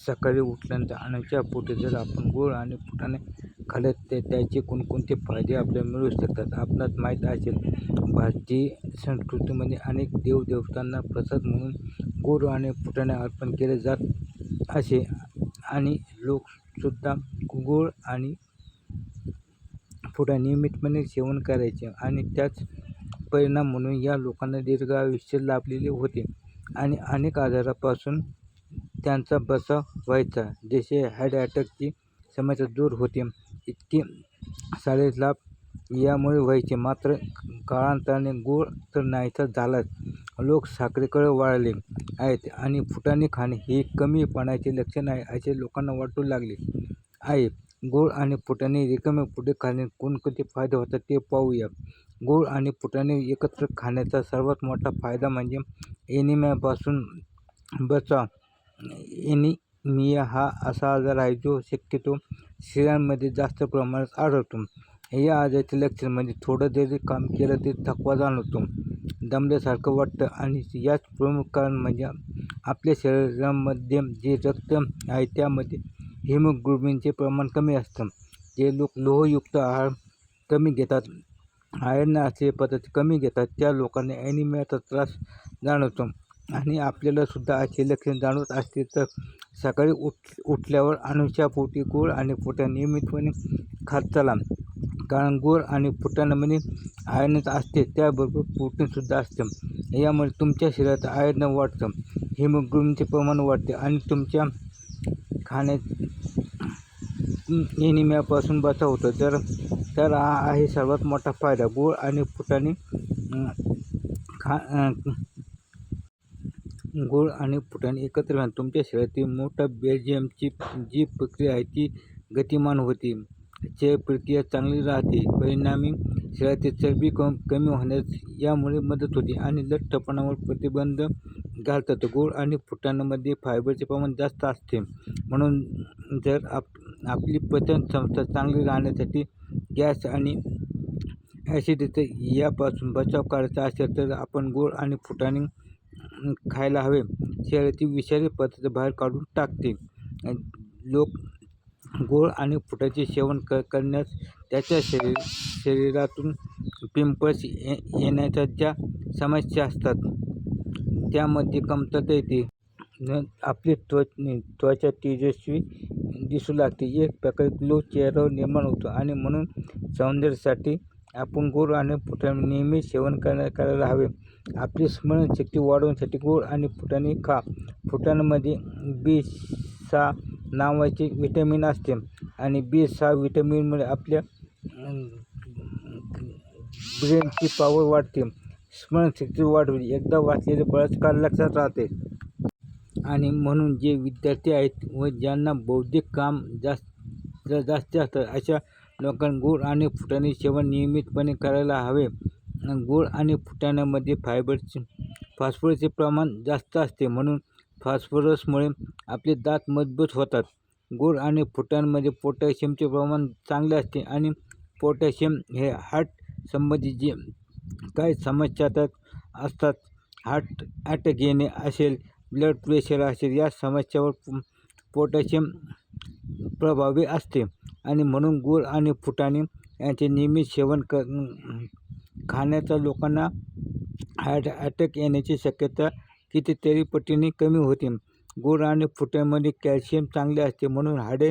सकाळी उठल्यानंतर अनोख्या पोटी जर आपण गूळ आणि फुटाणे खाल्ले तर त्याचे कोणकोणते फायदे आपल्याला मिळू शकतात? आपणास माहीत असेल भारतीय संस्कृतीमध्ये अनेक देवदेवतांना प्रसाद म्हणून गूळ आणि फुटाणे अर्पण केले जात असे आणि लोकसुद्धा गूळ आणि फुटाणे नियमितपणे सेवन करायचे आणि त्याच परिणाम म्हणून या लोकांना दीर्घ आयुष्य लाभलेले होते आणि अनेक आजारापासून त्यांचा बचाव व्हायचा. जसे हार्ट अटॅकची समस्या दूर होते इतके सारे लाभ यामुळे व्हायचे. मात्र काळांतराने गूळ तर नाहीसा झालाच. लोक साखरेकडे वाढले आहेत आणि फुटाणे खाणे हे कमीपणाचे लक्षण आहे असे लोकांना वाटू लागले. आहे गूळ आणि फुटाणे रिकामे पुढे खाणे कोणकोणते फायदे होतात ते पाहूया. गूळ आणि फुटाणे एकत्र खाण्याचा सर्वात मोठा फायदा म्हणजे एनिम्यापासून बचाव एनिमिया हा असा आजार आहे जो शक्यतो स्त्रियांमध्ये जास्त प्रमाणात आढळतो. या आजाराचे लक्षण म्हणजे थोडं जरी काम केलं तरी थकवा जाणवतो. दमल्यासारखं वाटतं आणि याच प्रमुख कारण म्हणजे आपल्या शरीरामध्ये जे रक्त आहे त्यामध्ये हिमोग्लोबिनचे प्रमाण कमी असतं. जे लोक लोहयुक्त आहार कमी घेतात आयर्न असलेले पदार्थ कमी घेतात त्या लोकांना ॲनिमियाचा त्रास जाणवतो. आणि आपल्यालासुद्धा असे लक्षण जाणवत असते तर सकाळी उठ उठल्यावर अनुषापोटी गूळ आणि फुटाणे नियमितपणे खात चला. कारण गूळ आणि फुटाण्यामध्ये आयर्नच असते त्याबरोबर प्रोटीनसुद्धा असतं. यामुळे तुमच्या शरीरात आयर्न वाढतं हिमोग्लोबिनचे प्रमाण वाढते आणि तुमच्या खाण्या एनिमियापासून बचाव होतो. जर तर हा आहे सर्वात मोठा फायदा. गूळ आणि फुटाणे खा गूळ आणि फुटाणे एकत्र घालून तुमच्या शरीरातील मोठा बेल्जियमची जी प्रक्रिया आहे ती गतिमान होती. चय प्रक्रिया चांगली राहते. परिणामी शरीरातील चरबी कम कमी होण्यास यामुळे मदत होते आणि लठ्ठपणावर प्रतिबंध घालतात. गूळ आणि फुटाण्यामध्ये फायबरचे प्रमाण जास्त असते. म्हणून जर आप आपली पचन संस्था चांगली राहण्यासाठी गॅस आणि ॲसिडिटी यापासून बचाव करायचा असेल तर आपण गूळ आणि फुटाणे खायला हवे. शरीरातील विषारी पदार्थ बाहेर काढून टाकते लोक गोड आणि फुटाचे सेवन क करण्यास त्याच्या शरीर शरीरातून पिंपल्स ये येण्याच्या ज्या समस्या असतात त्यामध्ये कमतरता येते. न आपली त्वच त्वचा तेजस्वी दिसू लागते. एक प्रकारे ग्लो चेहऱ्यावर निर्माण होतो आणि म्हणून सौंदर्यासाठी आपण गोड आणि फुटाणे नेहमी सेवन करा करायला हवे. आपली स्मरणशक्ती वाढवण्यासाठी गूळ आणि फुटाणे खा. फुटाण्यामध्ये बी सहा नावाचे विटॅमिन असते आणि बी सहा विटॅमिनमुळे आपल्या ब्रेनची पॉवर वाढते. स्मरणशक्ती वाढवली एकदा वाचलेले बराच काळ लक्षात राहते. आणि म्हणून जे विद्यार्थी आहेत व ज्यांना बौद्धिक काम जास्त जास्त असतात अशा लोकांना गूळ आणि फुटाणे सेवन नियमितपणे करायला हवे. गूळ आणि फुटाण्यामध्ये फायबरचे फॉस्फरसचे प्रमाण जास्त असते म्हणून फॉस्फरसमुळे आपले दात मजबूत होतात. गूळ आणि फुटाण्यांमध्ये पोटॅशियमचे प्रमाण चांगले असते आणि पोटॅशियम हे हार्ट संबंधित जे काही समस्या असतात हार्ट अटॅक येणे असेल ब्लड प्रेशर असेल या समस्यावर पोटॅशियम प्रभावी असते. आणि म्हणून गूळ आणि फुटाणे यांचे नियमित सेवन क खाण्याचा लोकांना हार्ट अटॅक येण्याची शक्यता कितीतरी पटीने कमी होते. गूळ आणि फुटाण्यामध्ये कॅल्शियम चांगले असते म्हणून हाडे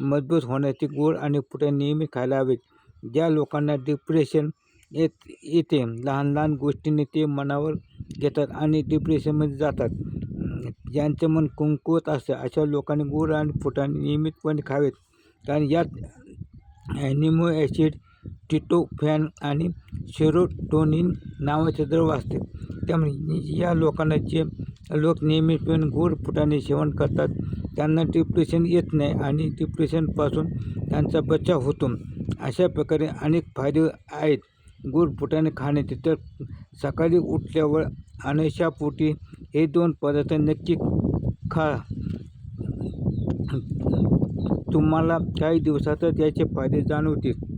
मजबूत होण्यासाठी गूळ आणि फुटाणे नेहमी खायला हवेत. ज्या लोकांना डिप्रेशन येत येते लहान लहान गोष्टींनी ते मनावर घेतात आणि डिप्रेशनमध्ये जातात. ज्यांचे मन कुंकुवत असते अशा लोकांनी गूळ आणि फुटाणे नियमितपणे खावेत. कारण यात ॲनिमो ॲसिड टिटोफॅन आणि सेरोटोनिन नावाचे द्रव असते. त्यामुळे या लोकांना जे लोक नियमितपणे गोड फुटाने सेवन करतात त्यांना डिप्रेशन येत नाही आणि डिप्रेशनपासून त्यांचा बचाव होतो. अशा प्रकारे अनेक फायदे आहेत. गोड फुटाने खाणे तर सकाळी उठल्यावर अनशापोटी हे दोन पदार्थ नक्की खा. तुम्हाला काही दिवसातच याचे फायदे जाणवतील.